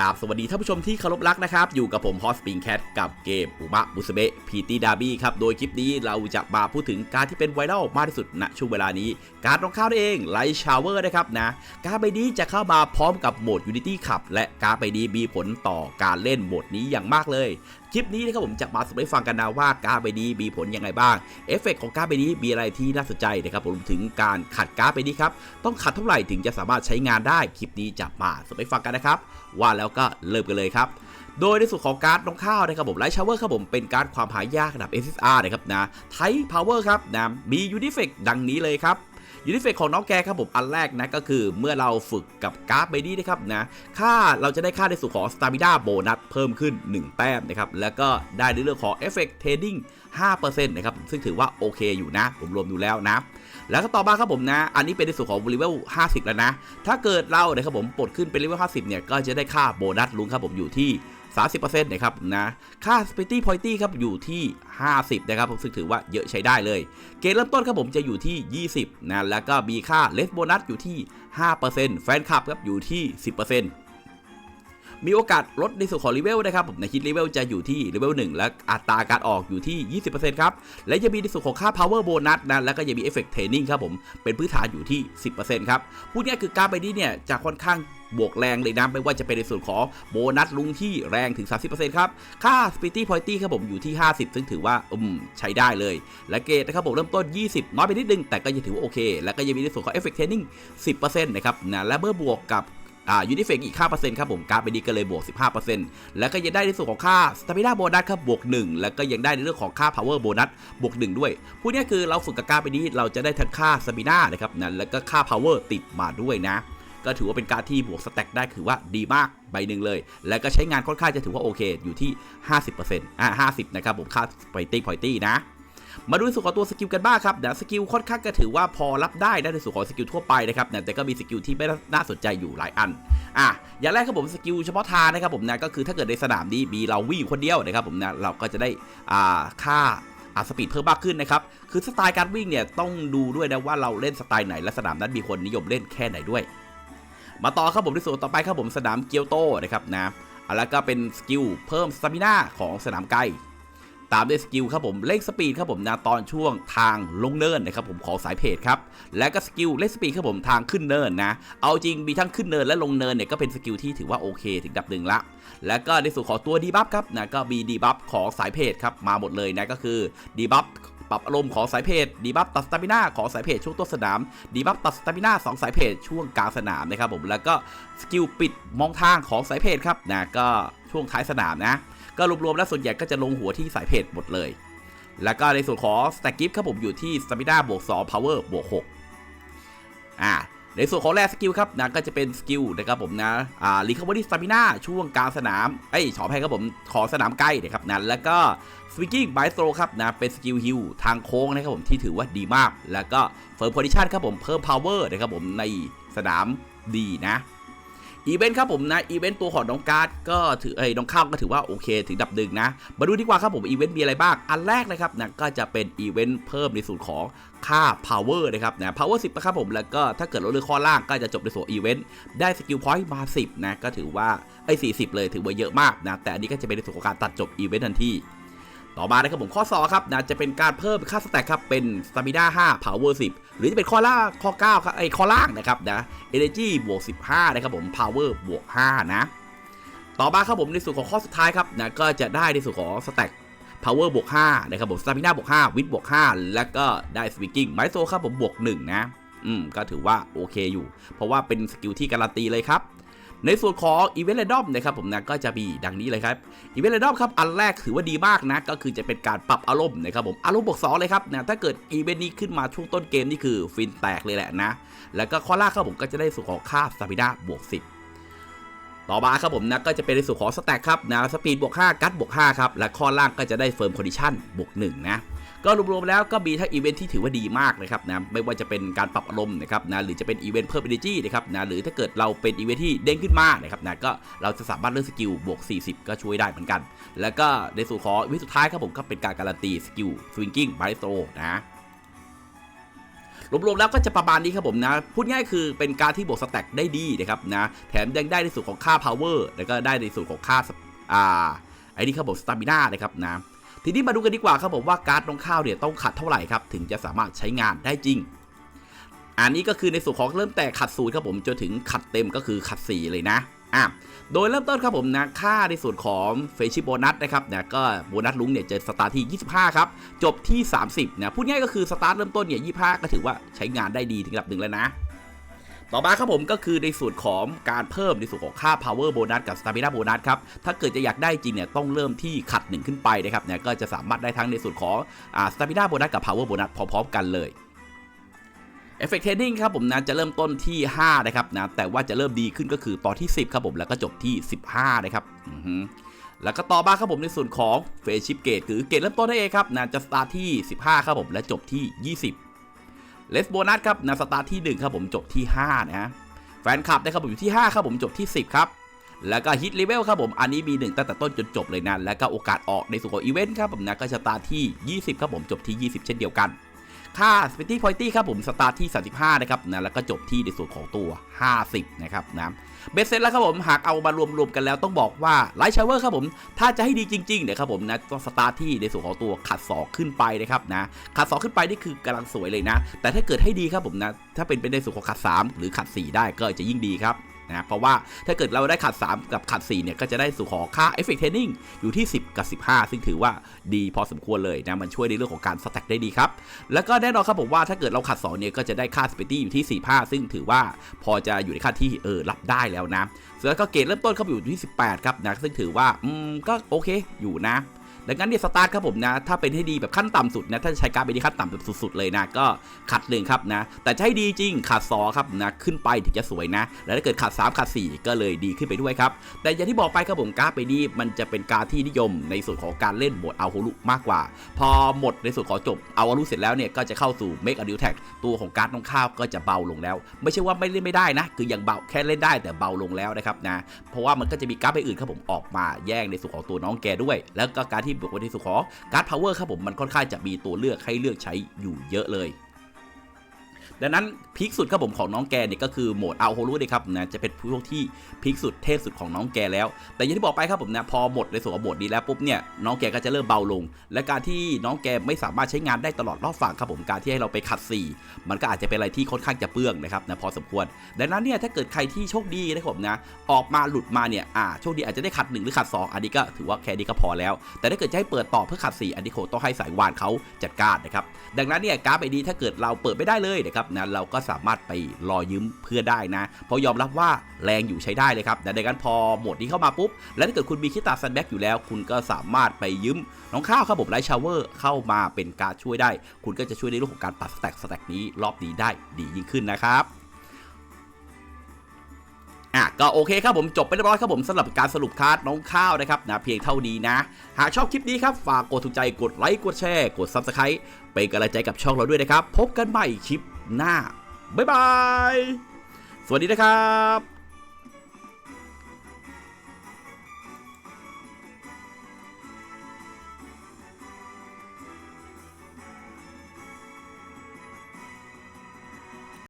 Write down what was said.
ราบสวัสดีท่านผู้ชมที่เคารพรักนะครับ อยู่กับผมฮอสปิงแคทกับเกมอุบะบุสเบะพีตีดาบี้ครับ โดยคลิปนี้เราจะมาพูดถึงการที่เป็นไวรัลมากที่สุดณช่วงเวลานี้ การรองเข้าวเองไลท์ชาวเวอร์นะครับนะ การใบนี้จะเข้ามาพร้อมกับโหมด Unity ขับและการใบนี้มีผลต่อการเล่นโหมดนี้อย่างมากเลยคลิปนี้นะครับผมจะมาสรุปให้ฟังกันนะว่าการ์ดใบนี้มีผลยังไงบ้าง เอฟเฟกต์ของการ์ดใบนี้มีอะไรที่น่าสนใจนะครับผมถึงการขัดการ์ดใบนี้ครับ ต้องขัดเท่าไหร่ถึงจะสามารถใช้งานได้ คลิปนี้จะมาสรุปให้ฟังกันนะครับ ว่าแล้วก็เริ่มกันเลยครับโดยในส่วนของการ์ดน้องข้าวนะครับผมไลท์ชาวเวอร์ครับผมเป็นการ์ดความหายากระดับ SSR นะครับนะไทพาวเวอร์ครับนะมียูนิเฟกดังนี้เลยครับ ยูนิเฟกของน้องแกครับผมอันแรกนะก็คือเมื่อเราฝึกกับการ์ดใบนี้นะครับนะค่าเราจะได้ค่าในส่วนของสตามิ n าโบนัสเพิ่มขึ้น 1 แต้มนะครับแล้วก็ได้ในเรื่องของเอฟเฟกต์เทดดิ้ง5%นะครับซึ่งถือว่าโอเคอยู่นะผมรวมดูแล้วนะแล้วก็ต่อมาครับผมนะ อันนี้เป็นในส่วนของเลเวล50 แล้วนะ ถ้าเกิดเรานะครับผมปลดขึ้นเป็นเลเวล50 เนี่ย ก็จะได้ค่าโบนัสลุงครับผมอยู่ที่ 30%นะครับนะค่า s p i r i t y Point ครับอยู่ที่ 50 นะครับผมซึ่งถือว่าเยอะใช้ได้เลย เกณฑ์เริ่มต้นครับผมจะอยู่ที่ 20นะแล้วก็มีค่าเลสโบนัสอยู่ที่ 5%แฟนคลับครับอยู่ที่ 10% มีโอกาสลดในส่วนของเลเวลนะครับผมในคิดเลเวลจะอยู่ที่เลเวล1และอัตราการออกอยู่ที่ 20%ครับ และจะมีในส่วนของค่า power bonus นะ แล้วก็ยังมี effect training ครับผม เป็นพื้นฐานอยู่ที่ 10%ครับ พูดง่ายคือการไปนี้เนี่ยจะค่อนข้างบวกแรงเลยนะไม่ว่าจะเป็นในส่วนของโบนัสลุงที่แรงถึง 30%ครับ ค่า Spirity p o i n t ครับผมอยู่ที่ 50 ซึ่งถือว่าอืมใช้ได้เลย และเกรดนะครับผมเริ่มต้น 20 น้อยไปนิดนึง แต่ก็ยังถือว่าโอเค แล้วก็ยังมีในส่วนของ effect training 10%นะครับนะและเมื่อบวกกับ อ่ายูนิเฟกอีก5%ครับผมการ์ดไปนี้ก็เลยบวก 15%แล้วก็ยังได้ในส่วนของค่าสตามินาโบนัสครับบวก 1 แล้วก็ยังได้ในเรื่องของค่า power โบนัสบวก 1 ด้วยพูดง่ายคือเราฝึกกับการ์ดไปนี้เราจะได้ทั้งค่าสตามินานะครับนะแล้วก็ค่า power ติดมาด้วยนะก็ถือว่าเป็นการดที่บวกสแต็กได้ถือว่าดีมากใบหนึ่งเลย แล้วก็ใช้งานค่อนข้างจะถือว่าโอเค อยู่ที่ 50%อ่า50 นะครับผมค่า pointy pointy นะ มาดูในส่วนของตัวสกิลกันบ้างครับนะสกิลค่อนข้างก็ถือว่าพอรับได้นะในส่วนของสกิลทั่วไปนะครับนะแต่ก็มีสกิลที่ไม่น่าสนใจอยู่หลายอันอะอย่างแรกครับผมสกิลเฉพาะทางนะครับผมนะก็คือถ้าเกิดในสนามนี้มีเราวิ่งคนเดียวนะครับผมนะเราก็จะได้อ่าค่าอ่าสปีดเพิ่มมากขึ้นนะครับ คือสไตล์การวิ่งเนี่ยต้องดูด้วยนะว่าเราเล่นสไตล์ไหนและสนามนั้นมีคนนิยมเล่นแค่ไหนด้วย มาต่อครับผมในส่วนต่อไปครับผมสนามเกียวโตนะครับนะแล้วก็เป็นสกิลเพิ่มสตามิน่าของสนามไกล ตามด้วยสกิลครับผมเร่งสปีดครับผมนะตอนช่วงทางลงเนินนะครับผมของสายเพจครับและก็สกิลเร่งสปีดครับผมทางขึ้นเนินนะเอาจริงมีทั้งขึ้นเนินและลงเนินเนี่ยก็เป็นสกิลที่ถือว่าโอเคถึงดับหนึ่งละแล้วก็ในส่วนของตัวดีบัฟครับนะก็มีดีบัฟของสายเพจครับมาหมดเลยนะก็คือดีบัฟปรับอารมณ์ของสายเพจดีบัฟตัดสตามิน่าของสายเพจช่วงต้นสนามดีบัฟตัดสตามิน่าสองสายเพจช่วงกลางสนามนะครับผมแล้วก็สกิลปิดมองทางของสายเพจครับนะก็ช่วงท้ายสนามนะ ก็รวมๆแล้วส่วนใหญ่ก็จะลงหัวที่สายเพจหมดเลย แล้วก็ในส่วนของสแต็กกิฟครับผมอยู่ที่สตามินาบวก2 power บวก6อ่าในส่วนของแรกสกิลครับนะก็จะเป็นสกิลนะครับผมนะอ่ารีคา v ว r y สตามิน่าช่วงกลางสนามเอ้ยขออภัยครับผมขอสนามใกล้นะครับนะแล้วก็สวิงกิ้งไบโตรครับนะเป็นสกิลฮิลทางโค้งนะครับผมที่ถือว่าดีมาก แล้วก็เฟิร์มโพซิชันครับผมเพิ่ม power นะครับผมในสนามดีนะ อีเวนต์ครับผมนะอีเวนต์ตัวของน้องการ์ดก็ถือเอ้น้องข้าวก็ถือว่าโอเคถึงดับหนึ่งนะ มาดูดีกว่าครับผมอีเวนต์มีอะไรบ้าง อันแรกนะครับนะก็จะเป็นอีเวนต์เพิ่มในส่วนของค่า power นะครับนะ power 10นะครับผมแล้วก็ถ้าเกิดลดเรือข้อล่างก็จะจบในส่วนอีเวนต์ได้สกิลพอยต์มา 10 นะ ก็ถือว่าไอ้40 เลยถือว่าเยอะมากนะแต่อันนี้ก็จะเป็นในส่วนของการตัดจบอีเวนต์ทันที ต่อมานะครับผมข้อ2ครับนะจะเป็นการเพิ่มค่าสแต็กครับเป็น stamina 5 power 10 หรือจะเป็นข้อล่างข้อ9ครับไอ้ข้อล่างนะครับนะ energy บวก15นะครับผม power บวก5นะ ต่อมาครับผมในส่วนของข้อสุดท้ายครับนะก็จะได้ในส่วนของสแต็ก power บวก5นะครับผม stamina บวก5 wit บวก5แล้วก็ได้ swinging ไมโซครับผมบวก1นะอืมก็ถือว่าโอเคอยู่ เพราะว่าเป็นสกิลที่การันตีเลยครับ ในส่วนของ Event Random นะครับผมนะก็จะมีดังนี้เลยครับ Event Random ครับอันแรกถือว่าดีมากนะก็คือจะเป็นการปรับอารมณ์นะครับผมอารมณ์บวก2เลยครับนะถ้าเกิดอีเวนต์นี้ขึ้นมาช่วงต้นเกมนี่คือฟินแตกเลยแหละนะ แล้วก็ข้อล่างครับผมก็จะได้ส่วนของค่าสตามินาบวก10ต่อมาครับผมนะก็จะเป็นในส่วนของสแต็กครับนะสปีดบวก5กัดบวก5ครับและข้อล่างก็จะได้เฟิร์มคอนดิชันบวก1นะ ก็รวมๆแล้วก็มีทั้งอีเวนท์ที่ถือว่าดีมากนะครับนะไม่ว่าจะเป็นการปรับอารมณ์นะครับนะหรือจะเป็นอีเวนต์เพิ่ม energy นะครับนะหรือถ้าเกิดเราเป็นอีเวนท์ที่เด้งขึ้นมานะครับนะก็เราจะสามารถเลือกสกิลบวก 40 ก็ช่วยได้เหมือนกัน แล้วก็ในส่วนของอีเวนท์สุดท้ายครับผมก็เป็นการการันตีสกิล swinging b i s t r o นะรวมๆแล้วก็จะประมาณนี้ครับผมนะ พูดง่ายคือเป็นการที่บวกสแต็กได้ดีนะครับนะ แถมยังได้ในส่วนของค่า power แล้วก็ได้ในส่วนของค่าอ่าไอ้นี่ครับผมสตามิน่านะครับนะ ทีนี้มาดูกันดีกว่าครับผมว่าการ์ดน้องข้าวเนี่ยต้องขัดเท่าไหร่ครับถึงจะสามารถใช้งานได้จริง อันนี้ก็คือในส่วนของเริ่มแต่ขัดศูนย์ครับผมจนถึงขัดเต็มก็คือขัด 4 เลยนะอะโดยเริ่มต้นครับผมนะค่าในส่วนของเฟชิโบนัสนะครับนะก็โบนัสลุงเนี่ยจะสตาร์ทที่ 25 ครับ จบที่ 30นะพูดง่ายก็คือสตาร์ทเริ่มต้นเนี่ย25 ก็ถือว่าใช้งานได้ดีถึงระดับหนึ่งแล้วนะ ต่อมาครับผมก็คือในส่วนของการเพิ่มในส่วนของค่า power bonus กับ stamina bonus ครับ ถ้าเกิดจะอยากได้จริงเนี่ยต้องเริ่มที่ขัดหนึ่งขึ้นไปนะครับเนี่ยก็จะสามารถได้ทั้งในส่วนของอ่า stamina bonus กับ power bonus พร้อมๆกันเลย Effect Training ครับผมนะจะเริ่มต้นที่ 5 นะครับนะแต่ว่าจะเริ่มดีขึ้นก็คือตอนที่ 10 ครับผมแล้วก็จบที่ 15 นะครับแล้วก็ต่อมาครับผมในส่วนของ f a c e Ship Gate คือเกรดเริ่มต้นนั่นเองครับนะจะสตาร์ทที่ 15 ครับผมและจบที่ 20 เลสโบนัสครับนะสตาร์ทที่ 1 ครับผมจบที่ 5 นะฮะแฟนคลับนะครับผมอยู่ที่ 5 ครับผมจบที่ 10 ครับแล้วก็ฮิตเลเวลครับผมอันนี้มี 1 ตั้งแต่ต้นจนจบเลยนะ แล้วก็โอกาสออกในส่วนของอีเวนต์ครับผมนะก็สตาที่ 20 ครับผมจบที่ 20 เช่นเดียวกัน ค่า s p e c i p o i n t y ครับผมสตาร์ทที่ 35 นะครับนะแล้วก็จบที่ในส่วนของตัว 50 นะครับนะเบสเซ็ตแล้วครับผมหากเอามารวมๆกันแล้วต้องบอกว่าไลท์ชาเวอร์ครับผมถ้าจะให้ดีจริงๆเนี่ยครับผมนะต้องสตาร์ทที่ในส่วนของตัวขัด2ขึ้นไปนะครับนะขัด2ขึ้นไปนี่คือกำลังสวยเลยนะ แต่ถ้าเกิดให้ดีครับผมนะถ้าเป็นไปในส่วนของขัด 3 หรือขัด 4 ได้ก็จะยิ่งดีครับ นะเพราะว่าถ้าเกิดเราได้ขัด 3 กับขัด 4 เนี่ยก็จะได้ส่ขอค่า Effect Training อยู่ที่ 10 กับ 15 ซึ่งถือว่าดีพอสมควรเลยนะ มันช่วยในเรื่องของการสแต็กได้ดีครับ แล้วก็แน่นอนครับผมว่าถ้าเกิดเราขัด 2 เนี่ยก็จะได้ค่าสเปตี้อยู่ที่ 45 ซึ่งถือว่าพอจะอยู่ในค่าที่เออรับได้แล้วนะแล้วก็เกรดเริ่มต้นเข้าไปอยู่ที่ 18 ครับนะซึ่งถือว่าอืมก็โอเคอยู่นะ ดังนั้นเนี่ยสตาร์ทครับผมนะ ถ้าเป็นให้ดีแบบขั้นต่ำสุดนะถ้าใช้การดเป็นที่ขั้นต่ำแบบสุดๆเลยนะก็ขัดหนึ่งครับนะ แต่ให้ดีจริงขัดสอครับนะขึ้นไปถึงจะสวยนะ แล้วถ้าเกิดขัด3ขัด4 ก็เลยดีขึ้นไปด้วยครับ แต่อย่างที่บอกไปครับผมการไปดีมันจะเป็นการที่นิยมในส่วนของการเล่นโหมดเอาโฮลุมากกว่า พอหมดในส่วนของจบเอาโฮลุเสร็จแล้วเนี่ยก็จะเข้าสู่ Make a New Tag ตัวของการดน้องข้าวก็จะเบาลงแล้ว ไม่ใช่ว่าไม่เล่นไม่ได้นะ คือยังเบาแค่เล่นได้แต่เบาลงแล้วนะครับนะเพราะว่ามันก็จะมีการ์ดใบอื่นครับผมออกมาแย่งในส่วนของตัวน้องแกด้วย แล้วก็การที่บวกไว้ที่สุของการ์ดพาวเวอร์ครับผมมันค่อนข้างจะมีตัวเลือกให้เลือกใช้อยู่เยอะเลย ดังนั้นพีคสุดครับผมของน้องแกเนี่ยก็คือโหมดเอาโฮลูเลยครับนะจะเป็นพวกที่พีคสุดเทพสุดของน้องแกแล้ว แต่อย่างที่บอกไปครับผมนะพอหมดในส่วนของโหมดนี้แล้วปุ๊บเนี่ยน้องแกก็จะเริ่มเบาลง และการที่น้องแกไม่สามารถใช้งานได้ตลอดรอบฝั่งครับผมการที่ให้เราไปขัด4มันก็อาจจะเป็นอะไรที่ค่อนข้างจะเปลืองนะครับนะพอสมควร ดังนั้นเนี่ยถ้าเกิดใครที่โชคดีนะครับผมนะออกมาหลุดมาเนี่ยอ่าโชคดีอาจจะได้ขัด1หรือขัด2อันนี้ก็ถือว่าแค่นี้ก็พอแล้ว แต่ถ้าเกิดจะให้เปิดต่อเพื่อขัด4อันนี้คงต้องให้สายวานเขาจัดการนะครับดังนั้นเนี่ยการ์ดใบนี้ถ้าเกิดเราเปิดไม่ได้เลยนะครับนะเราก็สามารถไปรอยืมเพื่อได้นะ เพราะยอมรับว่าแรงอยู่ใช้ได้เลยครับแต่ดังนั้นพอโหมดนี้เข้ามาปุ๊บ แล้วถ้าเกิดคุณมีคิตาซันแบ็กอยู่แล้ว คุณก็สามารถไปยืมน้องข้าวครับผมไลท์ชาวเวอร์เข้ามาเป็นการช่วยได้ คุณก็จะช่วยในเรื่องของการตัดสแต็กสแต็กนี้รอบนี้ได้ดียิ่งขึ้นนะครับอะก็โอเคครับผมจบไปเรียบร้อยครับผมสำหรับการสรุปคาร์ดน้องข้าวนะครับนะเพียงเท่านี้นะ หากชอบคลิปนี้ครับ ฝากกดถูกใจกดไลค์กดแชร์ กด Subscribe เป็นกำลังใจกับช่องเราด้วยนะครับ พบกันใหม่คลิป หน้า บ๊ายบาย สวัสดีนะครับ